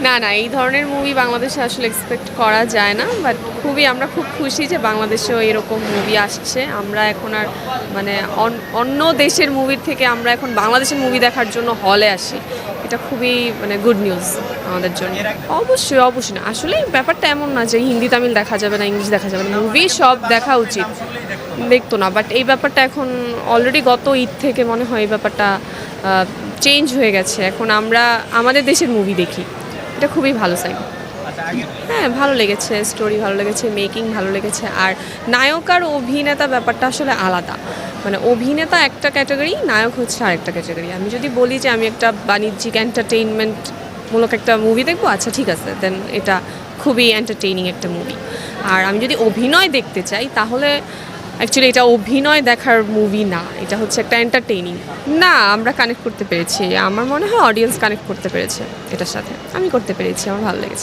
না না, এই ধরনের মুভি বাংলাদেশে আসলে এক্সপেক্ট করা যায় না বাট খুবই আমরা খুব খুশি যে বাংলাদেশেও এরকম মুভি আসছে। আমরা এখন আর মানে অন- অন্য দেশের মুভির থেকে আমরা এখন বাংলাদেশের মুভি দেখার জন্য হলে আসি। এটা খুবই মানে গুড নিউজ আমাদের জন্য। অবশ্যই অবশ্যই না, আসলে ব্যাপারটা এমন না যে হিন্দি, তামিল দেখা যাবে না, ইংলিশ দেখা যাবে না। মুভি সব দেখা উচিত। দেখতো না বাট এই ব্যাপারটা এখন অলরেডি গত ঈদ থেকে মনে হয় এই ব্যাপারটা চেঞ্জ হয়ে গেছে। এখন আমরা আমাদের দেশের মুভি দেখি। এটা খুবই ভালো সাইন হ্যাঁ ভালো লেগেছে স্টোরি ভালো লেগেছে মেকিং ভালো লেগেছে। আর নায়ক আর অভিনেতা ব্যাপারটা আসলে আলাদা। মানে অভিনেতা একটা ক্যাটাগরি নায়ক হচ্ছে আরেকটা ক্যাটাগরি আমি যদি বলি যে আমি একটা বাণিজ্যিক এন্টারটেইনমেন্ট মূলক একটা মুভি দেখব আচ্ছা ঠিক আছে দেন এটা খুবই এন্টারটেইনিং একটা মুভি আর আমি যদি অভিনয় দেখতে চাই তাহলে অ্যাকচুয়ালি এটা অভিনয় দেখার মুভি না। এটা হচ্ছে একটা এন্টারটেইনিং না, আমরা কানেক্ট করতে পেরেছি। আমার মনে হয় অডিয়েন্স কানেক্ট করতে পেরেছে এটার সাথে। আমি করতে পেরেছি, আমার ভালো লেগেছে।